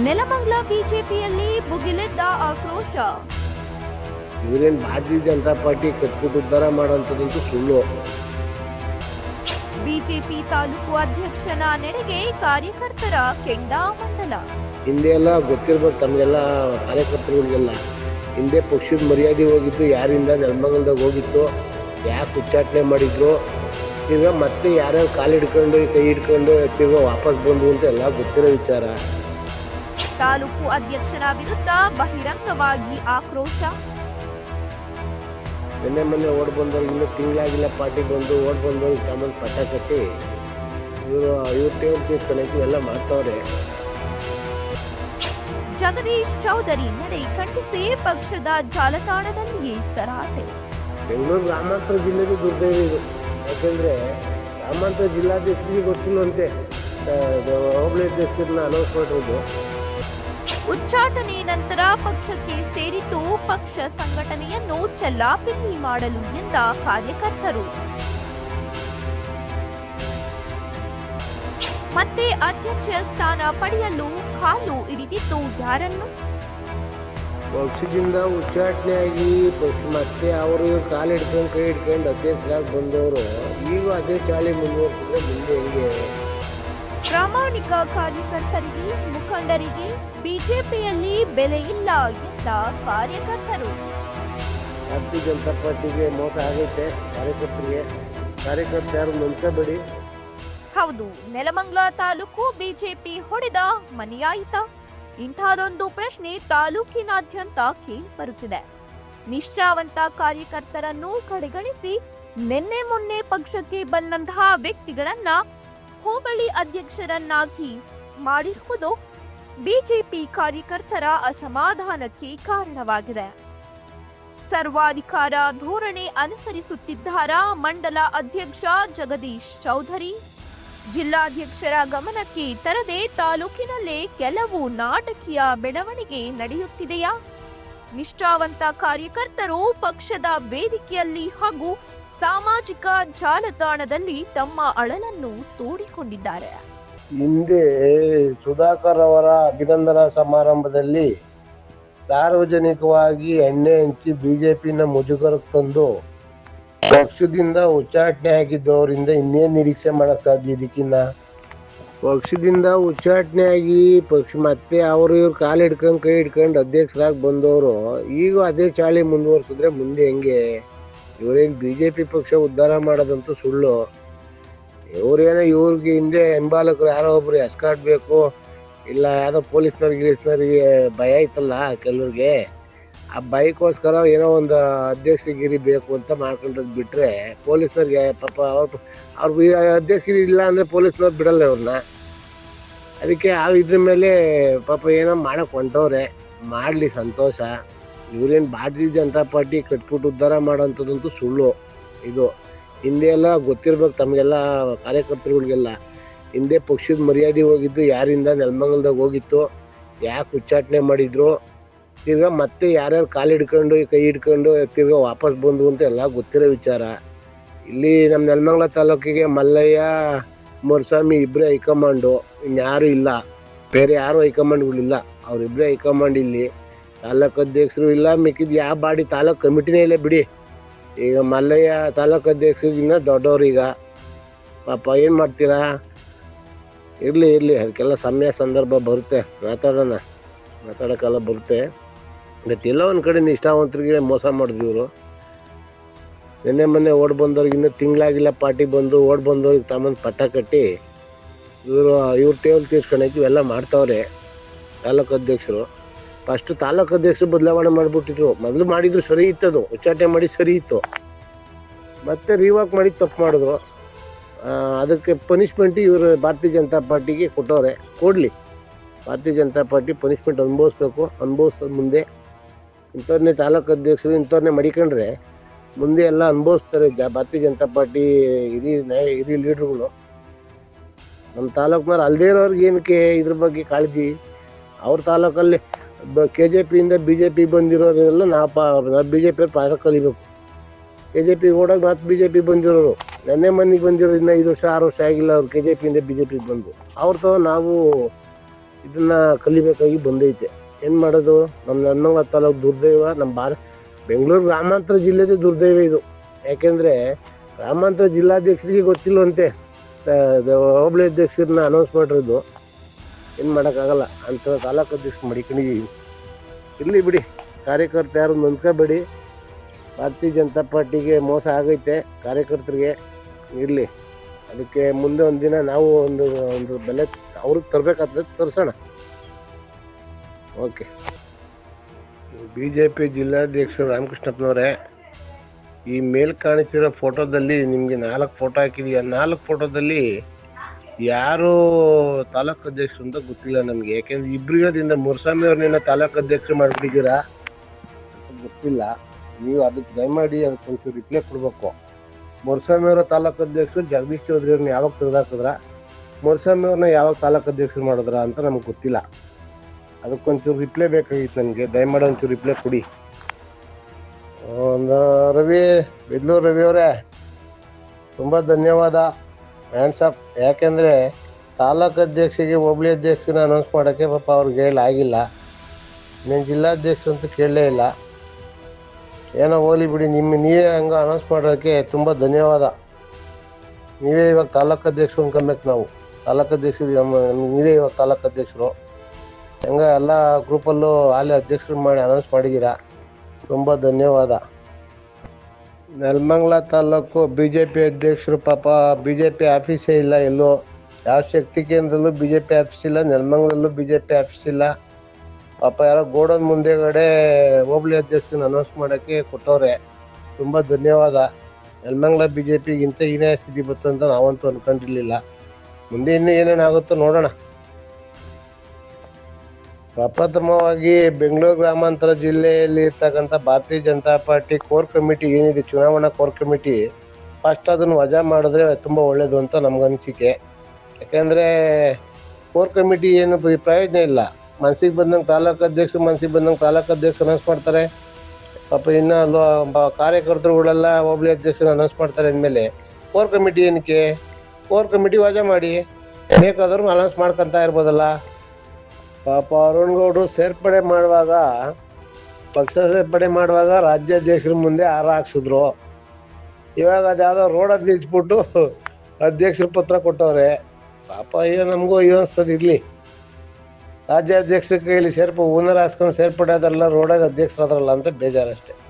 ನೆಲಮಂಗಲ ಬಿಜೆಪಿಯಲ್ಲಿ ಭುಗಿಲೆದ್ದ ಆಕ್ರೋಶ. ಇವರೇನು ಭಾರತೀಯ ಜನತಾ ಪಾರ್ಟಿ ಕಟ್ಬಿಟ್ಟು ಉದ್ಧಾರ ಮಾಡೋಂಥದ್ದಂತೂ ಸುಳ್ಳು. ಬಿಜೆಪಿ ತಾಲೂಕು ಅಧ್ಯಕ್ಷನ ನಡೆಗೆ ಕಾರ್ಯಕರ್ತರ ಕೆಂಡಾಮಂಡಲ ಹಿಂದೆ ಎಲ್ಲ ಗೊತ್ತಿರ್ಬೇಕು ತಮಗೆಲ್ಲ ಕಾರ್ಯಕರ್ತರುಗಳಿಗೆಲ್ಲ. ಹಿಂದೆ ಪಕ್ಷದ ಮರ್ಯಾದೆ ಹೋಗಿತ್ತು ಯಾರಿಂದ ನೆಲಮಂಗಲದಾಗ ಹೋಗಿತ್ತು ಯಾಕೆ ಉಚ್ಚಾಟನೆ ಮಾಡಿದ್ರು ಈಗ ಮತ್ತೆ ಯಾರ್ಯಾರು ಕಾಲು ಹಿಡ್ಕೊಂಡು ಕೈ ಹಿಡ್ಕೊಂಡು ತಿರ್ಗಾ ವಾಪಸ್ ಬಂದು ಅಂತ ಎಲ್ಲ ಗೊತ್ತಿರೋ ವಿಚಾರ. ತಾಲೂಕು ಅಧ್ಯಕ್ಷರ ವಿರುದ್ಧ ಬಹಿರಂಗವಾಗಿ ಆಕ್ರೋಶ. ಮೊನ್ನೆ ಮೊನ್ನೆ ಓಡ್ ಬಂದವ್ರು ಇನ್ನೂ ತಿಂಗಳಾಗಿಲ್ಲ ಪಾರ್ಟಿ ಬಂದು ಓಡ್ ಬಂದವ್ರು ಸಾಮಾನು ಪಟ್ಟ ಕಟ್ಟಿ ಇವರು ಇವ್ರ ಟೇಬಲ್ ಎಲ್ಲ ಮಾಡ್ತಾವ್ರೆ. ಜಗದೀಶ್ ಚೌಧರಿ ನಡೆ ಖಂಡಿಸಿ ಪಕ್ಷದ ಜಾಲತಾಣದಲ್ಲಿ ತರಾಟೆ. ಬೆಂಗಳೂರು ಗ್ರಾಮಾಂತರ ಜಿಲ್ಲೆಗೂ ದುರ್ದೈವ ಇದು. ಯಾಕೆಂದರೆ ಗ್ರಾಮಾಂತರ ಜಿಲ್ಲಾಧ್ಯಕ್ಷರಿಗೆ ಗೊತ್ತಿಲ್ಲ ಅಂತೆ ಇದು ಹೋಬಳಿ ಅಧ್ಯಕ್ಷರನ್ನ ಅನೌನ್ಸ್ ಮಾಡಿರೋದು ಉಚ್ಚಾಟನೆ ನಂತರ ಪಕ್ಷಕ್ಕೆ ಸೇರಿದ್ದು ಪಕ್ಷ ಸಂಘಟನೆಯನ್ನು ಚೆಲ್ಲಾಪಿಲ್ಲಿ ಮಾಡಲು ಎಂದ ಕಾರ್ಯಕರ್ತರು. ಮತ್ತೆ ಅಧ್ಯಕ್ಷ ಸ್ಥಾನ ಪಡೆಯಲು ಕಾಲು ಹಿಡಿದಿದ್ದು ಯಾರನ್ನು? ಪಕ್ಷದಿಂದ ಉಚ್ಚಾಟನೆ ಆಗಿ ಪಕ್ಷ ಮತ್ತೆ ಅವರು ಕಾಲು ಹಿಡ್ಕೊಂಡು ಕೈ ಹಿಡ್ಕೊಂಡು ಅಧ್ಯಕ್ಷರಾಗಿ ಬಂದವರು. ಈಗ ಅದೇ ಚಾಳಿ ಮುಂದುವರೆಸಿದ್ರೆ ಮುಂದೆ ಹೆಂಗೆ? ಪ್ರಾಮಾಣಿಕ ಕಾರ್ಯಕರ್ತರಿಗೆ ಮುಖಂಡರಿಗೆ ಬಿಜೆಪಿಯಲ್ಲಿ ಬೆಲೆ ಇಲ್ಲ ಎಂದ ಕಾರ್ಯಕರ್ತರು. ಭಾರತೀಯ ಜನತಾ ಪಾರ್ಟಿಗೆ ಮೋಸ ಆಗೈತೆ ಕಾರ್ಯಕರ್ತರಿಗೆ ಕಾರ್ಯಕರ್ತರು ಯಾರು ನಂಬ್ಕೋಬೇಡಿ ಹೌದು ನೆಲಮಂಗಲ ತಾಲೂಕು ಬಿಜೆಪಿ ಹೊಡೆದ ಮನೆಯಾಯಿತ. ಇಂತಹದೊಂದು ಪ್ರಶ್ನೆ ತಾಲೂಕಿನಾದ್ಯಂತ ಕೇಳಿಬರುತ್ತಿದೆ ನಿಷ್ಠಾವಂತ ಕಾರ್ಯಕರ್ತರನ್ನು ಕಡೆಗಣಿಸಿ ನಿನ್ನೆ ಮೊನ್ನೆ ಪಕ್ಷಕ್ಕೆ ಬಂದಂತಹ ವ್ಯಕ್ತಿಗಳನ್ನ ಹೋಬಳಿ ಅಧ್ಯಕ್ಷರನ್ನಾಗಿ ಮಾಡಿರುವುದು ಬಿಜೆಪಿ ಕಾರ್ಯಕರ್ತರ ಅಸಮಾಧಾನಕ್ಕೆ ಕಾರಣವಾಗಿದೆ. ಸರ್ವಾಧಿಕಾರ ಧೋರಣೆ ಅನುಸರಿಸುತ್ತಿದ್ದಾರಾ ಮಂಡಲ ಅಧ್ಯಕ್ಷ ಜಗದೀಶ್ ಚೌಧರಿ? ಜಿಲ್ಲಾಧ್ಯಕ್ಷರ ಗಮನಕ್ಕೆ ತರದೆ ತಾಲೂಕಿನಲ್ಲೇ ಕೆಲವು ನಾಟಕೀಯ ಬೆಳವಣಿಗೆ ನಡೆಯುತ್ತಿದೆಯಾ? ನಿಷ್ಠಾವಂತ ಕಾರ್ಯಕರ್ತರು ಪಕ್ಷದ ವೇದಿಕೆಯಲ್ಲಿ ಹಾಗೂ ಸಾಮಾಜಿಕ ಜಾಲತಾಣದಲ್ಲಿ ತಮ್ಮ ಅಳಲನ್ನು ತೋಡಿಕೊಂಡಿದ್ದಾರೆ. ಹಿಂದೆ ಸುಧಾಕರ್ ಅವರ ಅಭಿನಂದನಾ ಸಮಾರಂಭದಲ್ಲಿ ಸಾರ್ವಜನಿಕವಾಗಿ ಎಣ್ಣೆ ಹಂಚಿ ಬಿಜೆಪಿನ ಮುಜುಗರಕ್ಕೆ ತಂದು ಪಕ್ಷದಿಂದ ಉಚ್ಚಾಟನೆ ಆಗಿದ್ದವರಿಂದ ಇನ್ನೇನ್ ನಿರೀಕ್ಷೆ ಮಾಡಕ್ ಸಾಧ್ಯ ಇದಕ್ಕಿನ್ನ? ಪಕ್ಷದಿಂದ ಉಚ್ಚಾಟನೆ ಆಗಿ ಪಕ್ಷ ಮತ್ತೆ ಅವರು ಇವ್ರು ಕಾಲು ಹಿಡ್ಕೊಂಡು ಕೈ ಹಿಡ್ಕೊಂಡು ಅಧ್ಯಕ್ಷರಾಗಿ ಬಂದವರು, ಈಗ ಅದೇ ಚಾಳಿ ಮುಂದುವರ್ಸಿದ್ರೆ ಮುಂದೆ ಹೆಂಗೆ? ಇವರೇನು ಬಿಜೆಪಿ ಪಕ್ಷ ಉದ್ಧಾರ ಮಾಡೋದಂತೂ ಸುಳ್ಳು. ಇವ್ರೇನೋ ಇವ್ರಿಗೆ ಹಿಂದೆ ಹಿಂಬಾಲಕರು ಯಾರೋ ಒಬ್ರು ಎಸ್ಕಾಟ್ ಬೇಕು ಇಲ್ಲ ಯಾವುದೋ ಪೊಲೀಸ್ನವ್ರಿಗೆ ಗಿಲೀಸ್ನವ್ರಿಗೆ ಭಯ ಐತಲ್ಲ ಕೆಲವ್ರಿಗೆ? ಆ ಬೈಕ್ಗೋಸ್ಕರ ಏನೋ ಒಂದು ಅಧ್ಯಕ್ಷಗಿರಿ ಬೇಕು ಅಂತ ಮಾಡ್ಕೊಂಡ್ರದ್ದು ಬಿಟ್ರೆ ಪೊಲೀಸರಿಗೆ ಪಾಪ ಅವ್ರ ಅವ್ರಿಗೆ ಅಧ್ಯಕ್ಷಗಿರಿ ಇಲ್ಲ ಅಂದ್ರೆ ಪೊಲೀಸ್ನವ್ರು ಬಿಡಲ್ಲ ಅವ್ರನ್ನ ಅದಕ್ಕೆ ಆ ಇದ್ರ ಮೇಲೆ ಪಾಪ ಏನೋ ಮಾಡೋಕೆ ಹೊಂಟವ್ರೆ. ಮಾಡ್ಲಿ ಸಂತೋಷ. ಇವ್ರೇನು ಭಾರತೀಯ ಜನತಾ ಪಾರ್ಟಿ ಕಟ್ಬಿಟ್ಟು ಉದ್ಧಾರ ಮಾಡೋಂಥದ್ದಂತೂ ಸುಳ್ಳು. ಇದು ಹಿಂದೆ ಎಲ್ಲ ಗೊತ್ತಿರ್ಬೇಕು ತಮಗೆಲ್ಲ ಕಾರ್ಯಕರ್ತರುಗಳಿಗೆಲ್ಲ. ಹಿಂದೆ ಪಕ್ಷದ ಮರ್ಯಾದೆ ಹೋಗಿದ್ದು ಯಾರಿಂದ ನೆಲಮಂಗಲದಾಗ ಹೋಗಿತ್ತು, ಯಾಕೆ ಉಚ್ಚಾಟನೆ ಮಾಡಿದ್ರು ತಿರ್ಗಾ ಮತ್ತೆ ಯಾರ್ಯಾರು ಕಾಲು ಹಿಡ್ಕೊಂಡು, ಕೈ ಹಿಡ್ಕೊಂಡು ತಿರ್ಗಾ ವಾಪಸ್ ಬಂದು ಅಂತ ಎಲ್ಲ ಗೊತ್ತಿರೋ ವಿಚಾರ. ಇಲ್ಲಿ ನಮ್ಮ ನೆಲಮಂಗ್ಲ ತಾಲೂಕಿಗೆ ಮಲ್ಲಯ್ಯ, ಮುರುಸ್ವಾಮಿ ಇಬ್ಬರೇ ಹೈಕಮಾಂಡು. ಇನ್ಯಾರು ಇಲ್ಲ. ಬೇರೆ ಯಾರು ಹೈಕಮಾಂಡ್ಗಳಿಲ್ಲ ಅವರಿಬ್ಬರೇ ಹೈಕಮಾಂಡ್ ಇಲ್ಲಿ. ತಾಲೂಕು ಅಧ್ಯಕ್ಷರು ಇಲ್ಲ. ಮಿಕ್ಕಿದ ಯಾವ ಬಾಡಿ ತಾಲೂಕು ಕಮಿಟಿನೇ ಇಲ್ಲ ಬಿಡಿ. ಈಗ ಮಲ್ಲಯ್ಯ ತಾಲೂಕು ಅಧ್ಯಕ್ಷರಿಗಿನ್ನ ದೊಡ್ಡವ್ರು ಈಗ. ಪಾಪ ಏನು ಮಾಡ್ತೀರಾ? ಇರಲಿ ಇರಲಿ. ಅದಕ್ಕೆಲ್ಲ ಸಮಯ, ಸಂದರ್ಭ ಬರುತ್ತೆ. ಮಾತಾಡೋಣ. ಮಾತಾಡೋಕ್ಕೆಲ್ಲ ಬರುತ್ತೆ. ಬಟ್ ಎಲ್ಲೋ ಒಂದು ಕಡೆ ನಿಷ್ಠಾವಂತರಿಗೆ ಮೋಸ ಮಾಡಿದ್ವಿ ಇವರು. ನಿನ್ನೆ ಮೊನ್ನೆ ಓಡ್ ಬಂದವ್ರಿಗೆ ಇನ್ನೂ ತಿಂಗಳಾಗಿಲ್ಲ ಪಾರ್ಟಿ ಬಂದು, ಓಡ್ ಬಂದವ್ರಿಗೆ ತಮ್ಮನ್ನು ಪಟ್ಟ ಕಟ್ಟಿ ಇವರು, ಇವ್ರ ಟೇಬಲ್ ತೀರ್ಸ್ಕೊಳಕ್ಕೆ ಇವೆಲ್ಲ ಮಾಡ್ತಾವ್ರೆ, ತಾಲೂಕು ಅಧ್ಯಕ್ಷರು. ಫಸ್ಟ್ ತಾಲೂಕು ಅಧ್ಯಕ್ಷರು ಬದಲಾವಣೆ ಮಾಡಿಬಿಟ್ಟಿದ್ರು. ಮೊದಲು ಮಾಡಿದ್ರು ಸರಿ ಇತ್ತದು ಉಚ್ಚಾಟನೆ ಮಾಡಿ ಸರಿ ಇತ್ತು. ಮತ್ತೆ ರಿವಾಕ್ ಮಾಡಿ ತಪ್ಪು ಮಾಡಿದ್ರು. ಅದಕ್ಕೆ ಪನಿಷ್ಮೆಂಟ್ ಇವರು ಭಾರತೀಯ ಜನತಾ ಪಾರ್ಟಿಗೆ ಕೊಟ್ಟವ್ರೆ. ಕೊಡಲಿ. ಭಾರತೀಯ ಜನತಾ ಪಾರ್ಟಿ ಪನಿಷ್ಮೆಂಟ್ ಅನುಭವಿಸ್ಬೇಕು. ಅನುಭವಿಸೋದು ಮುಂದೆ ಇಂಥವ್ರನ್ನೇ ತಾಲೂಕು ಅಧ್ಯಕ್ಷರು ಇಂಥವ್ರನ್ನೇ ಮಡಿಕೊಂಡ್ರೆ ಮುಂದೆ ಎಲ್ಲ ಅನುಭವಿಸ್ತಾರೆ ಜ, ಭಾರತೀಯ ಜನತಾ ಪಾರ್ಟಿ ಹಿರಿಯ ನ್ಯಾಯ ಹಿರಿಯ ಲೀಡ್ರುಗಳು. ನಮ್ಮ ತಾಲೂಕ್ನವ್ರು ಅಲ್ಲದೇ ಇರೋರ್ಗೆ ಏನಕ್ಕೆ ಇದ್ರ ಬಗ್ಗೆ ಕಾಳಜಿ? ಅವ್ರ ತಾಲೂಕಲ್ಲಿ ಕೆ ಜೆ ಪಿಯಿಂದ ಬಿ ಜೆ ಪಿ ಬಂದಿರೋರೆಲ್ಲ ನಾವು ಪಾ ಬಿ ಜೆ ಪಿ ಪಾಠ ಕಲಿಬೇಕು. ಕೆ ಜೆ ಪಿ ಓಡಾಗ ಮತ್ತೆ ಬಿ ಜೆ ಪಿ ಬಂದಿರೋರು. ನೆನ್ನೆ ಮನೆಗೆ ಬಂದಿರೋ ಇನ್ನು ಐದು ವರ್ಷ, ಆರು ವರ್ಷ ಆಗಿಲ್ಲ ಅವ್ರು ಕೆ ಜೆ ಪಿಯಿಂದ ಬಿ ಜೆ ಪಿಗೆ ಬಂದು. ಅವ್ರ ನಾವು ಇದನ್ನು ಕಲಿಬೇಕಾಗಿ ಬಂದೈತೆ. ಏನು ಮಾಡೋದು? ನಮ್ಮ ನನ್ನಂಗ ತಾಲೂಕು ದುರ್ದೈವ ನಮ್ಮ ಭಾರ ಬೆಂಗಳೂರು ಗ್ರಾಮಾಂತರ ಜಿಲ್ಲೆದೇ ದುರ್ದೈವ ಇದು. ಯಾಕೆಂದರೆ ಗ್ರಾಮಾಂತರ ಜಿಲ್ಲಾಧ್ಯಕ್ಷರಿಗೆ ಗೊತ್ತಿಲ್ವಂತೆ ಹೋಬಳಿ ಅಧ್ಯಕ್ಷರನ್ನ ಅನೌನ್ಸ್ ಮಾಡಿರೋದು. ಏನು ಮಾಡೋಕ್ಕಾಗಲ್ಲ. ಅಂತ ತಾಲೂಕು ಅಧ್ಯಕ್ಷ ಮಡಿಕೊಂಡಿದ್ದೀವಿ ಇರಲಿ ಬಿಡಿ. ಕಾರ್ಯಕರ್ತ ಯಾರು ನೊಂದ್ಕೋಬೇಡಿ. ಭಾರತೀಯ ಜನತಾ ಪಾರ್ಟಿಗೆ ಮೋಸ ಆಗೈತೆ ಕಾರ್ಯಕರ್ತರಿಗೆ. ಇರಲಿ. ಅದಕ್ಕೆ ಮುಂದೆ ಒಂದು ದಿನ ನಾವು ಒಂದು ಒಂದು ಬೆಲೆ ಅವ್ರಿಗೆ ತರಬೇಕಾದ್ರೆ ತರಿಸೋಣ. ಓಕೆ. ಬಿ ಜೆ ಪಿ ಜಿಲ್ಲಾಧ್ಯಕ್ಷರು ರಾಮಕೃಷ್ಣಪ್ಪನವರೇ, ಈ ಮೇಲ್ ಕಾಣಿಸಿರೋ ಫೋಟೋದಲ್ಲಿ ನಿಮಗೆ ನಾಲ್ಕು ಫೋಟೋ ಹಾಕಿದೀಯ. ನಾಲ್ಕು ಫೋಟೋದಲ್ಲಿ ಯಾರು ತಾಲೂಕು ಅಧ್ಯಕ್ಷರು ಅಂತ ಗೊತ್ತಿಲ್ಲ ನಮಗೆ. ಯಾಕೆಂದ್ರೆ ಇಬ್ರು ಮುರಸ್ವಾಮಿ ಅವ್ರನ್ನ ತಾಲೂಕು ಅಧ್ಯಕ್ಷರು ಮಾಡಿಬಿಟ್ಟಿದ್ದೀರಾ ಗೊತ್ತಿಲ್ಲ. ನೀವು ಅದಕ್ಕೆ ದಯಮಾಡಿ ಅದಕ್ಕೆ ಒಂಚೂರು ರಿಪ್ಲೈ ಕೊಡಬೇಕು. ಮುರಸ್ವಾಮಿ ಅವರ ತಾಲೂಕು ಅಧ್ಯಕ್ಷರು, ಜಗದೀಶ್ ಚೌಧರಿ ಅವ್ರನ್ನ ಯಾವಾಗ ತೆಗೆದಾಕಿದ್ರ? ಮುರಸ್ವಾಮಿ ಅವ್ರನ್ನ ಯಾವಾಗ ತಾಲೂಕು ಅಧ್ಯಕ್ಷರು ಮಾಡಿದ್ರ ಅಂತ ನಮ್ಗೆ ಗೊತ್ತಿಲ್ಲ. ಅದಕ್ಕೊಂಚೂರು ರಿಪ್ಲೈ ಬೇಕಾಗಿತ್ತು ನನಗೆ. ದಯಮಾಡಿ ಒಂಚೂರು ರಿಪ್ಲೈ ಕೊಡಿ. ಒಂದು ರವಿ ಬೆದ್ಲೂರು ರವಿ ಅವರೇ, ತುಂಬ ಧನ್ಯವಾದ. ಹ್ಯಾಂಡ್ಸ್ ಆಫ್ ಯಾಕೆಂದರೆ ತಾಲೂಕು ಅಧ್ಯಕ್ಷರಿಗೆ ಹೋಬಳಿ ಅಧ್ಯಕ್ಷನ ಅನೌನ್ಸ್ ಮಾಡೋಕ್ಕೆ ಪಾಪ ಅವ್ರಿಗೆ ಹೇಳಿ ಆಗಿಲ್ಲ. ನೀನು ಜಿಲ್ಲಾಧ್ಯಕ್ಷ ಅಂತ ಕೇಳಲೇ ಇಲ್ಲ. ಏನೋ ಹೋಗ್ಲಿ ಬಿಡಿ, ನಿಮ್ಮ, ನೀವೇ ಹಂಗೆ ಅನೌನ್ಸ್ ಮಾಡೋಕ್ಕೆ ತುಂಬ ಧನ್ಯವಾದ. ನೀವೇ ಇವಾಗ ತಾಲೂಕು ಅಧ್ಯಕ್ಷರು ಅನ್ಕೊಬೇಕು ನಾವು. ತಾಲೂಕು ಅಧ್ಯಕ್ಷರು ನೀವೇ ಇವಾಗ ತಾಲೂಕು ಅಧ್ಯಕ್ಷರು. ಹೆಂಗ ಎಲ್ಲ ಗ್ರೂಪಲ್ಲೂ ಅಲ್ಲಿ ಅಧ್ಯಕ್ಷರು ಮಾಡಿ ಅನೌನ್ಸ್ ಮಾಡಿದ್ದೀರಾ ತುಂಬ ಧನ್ಯವಾದ. Nelamangala taluk B J P ಅಧ್ಯಕ್ಷರು ಪಾಪ ಬಿ ಜೆ ಪಿ ಆಫೀಸೇ ಇಲ್ಲ ಎಲ್ಲೂ. ಯಾವ ಶಕ್ತಿ ಕೇಂದ್ರದಲ್ಲೂ ಬಿ ಜೆ ಪಿ ಆಫೀಸ್ ಇಲ್ಲ, ನೆಲಮಂಗ್ಲಲ್ಲೂ ಬಿ ಜೆ ಪಿ ಆಫೀಸ್ ಇಲ್ಲ. ಪಾಪ ಯಾರೋ ಗೋಡನ್ ಮುಂದೆಗಡೆ ಹೋಬಳಿ ಅಧ್ಯಕ್ಷನ ಅನೌನ್ಸ್ ಮಾಡೋಕ್ಕೆ ಕೊಟ್ಟವ್ರೆ. ತುಂಬ ಧನ್ಯವಾದ. ನೆಲಮಂಗ್ಲ ಬಿ ಜೆ ಪಿಗಿಂತ ಏನೇ ಸ್ಥಿತಿ ಬರ್ತಂತ ನಾವಂತೂ ಅನ್ಕೊಂಡಿರ್ಲಿಲ್ಲ. ಮುಂದೆ ಇನ್ನೂ ಏನೇನಾಗುತ್ತೋ ನೋಡೋಣ. ಪ್ರಪ್ರಥಮವಾಗಿ ಬೆಂಗಳೂರು ಗ್ರಾಮಾಂತರ ಜಿಲ್ಲೆಯಲ್ಲಿ ಇರ್ತಕ್ಕಂಥ ಭಾರತೀಯ ಜನತಾ ಪಾರ್ಟಿ ಕೋರ್ ಕಮಿಟಿ ಏನಿದೆ, ಚುನಾವಣಾ ಕೋರ್ ಕಮಿಟಿ ಫಸ್ಟ್ ಅದನ್ನು ವಜಾ ಮಾಡಿದ್ರೆ ತುಂಬ ಒಳ್ಳೆಯದು ಅಂತ ನಮಗನಿಸಿಕೆ ಯಾಕೆಂದರೆ ಕೋರ್ ಕಮಿಟಿ ಏನು ಪ್ರ- ಪ್ರಯೋಜನ ಇಲ್ಲ. ಮನ್ಸಿಗೆ ಬಂದಂಗೆ ತಾಲೂಕು ಅಧ್ಯಕ್ಷರು ಮನ್ಸಿಗೆ ಬಂದಂಗೆ ತಾಲೂಕು ಅಧ್ಯಕ್ಷ ಅನೌನ್ಸ್ ಮಾಡ್ತಾರೆ. ಪಾಪ ಇನ್ನು ಕಾರ್ಯಕರ್ತರುಗಳೆಲ್ಲ ಒಬ್ಬಳಿ ಅಧ್ಯಕ್ಷರು ಅನೌನ್ಸ್ ಮಾಡ್ತಾರೆ ಅಂದಮೇಲೆ ಕೋರ್ ಕಮಿಟಿ ಏನಕ್ಕೆ? ಕೋರ್ ಕಮಿಟಿ ವಜಾ ಮಾಡಿ ಬೇಕಾದ್ರೂ ಅನೌನ್ಸ್ ಮಾಡ್ಕೊತಾ ಇರ್ಬೋದಲ್ಲ. ಪಾಪ ಅರುಣ್ ಗೌಡ್ರು ಸೇರ್ಪಡೆ ಮಾಡುವಾಗ, ಪಕ್ಷ ಸೇರ್ಪಡೆ ಮಾಡುವಾಗ ರಾಜ್ಯಾಧ್ಯಕ್ಷರ ಮುಂದೆ ಹಾರ ಹಾಕ್ಸಿದ್ರು. ಇವಾಗ ಅದ್ಯಾವುದೋ ರೋಡಲ್ಲಿ ನಿಲ್ಸ್ಬಿಟ್ಟು ಅಧ್ಯಕ್ಷರ ಪತ್ರ ಕೊಟ್ಟವ್ರೆ. ಪಾಪ ಅಯ್ಯೋ, ನಮಗೂ ಅಯ್ಯೋ ಅನ್ಸ್ತದೆ ಇರಲಿ. ರಾಜ್ಯಾಧ್ಯಕ್ಷರ ಕೈಯಲ್ಲಿ ಸೇರ್ಪ, ಓನರ್ ಹಾಸ್ಕೊಂಡು ಸೇರ್ಪಡೆ ಆದ್ರಲ್ಲ ರೋಡಾಗ ಅಧ್ಯಕ್ಷರಾದ್ರಲ್ಲ ಅಂತ ಬೇಜಾರಷ್ಟೇ.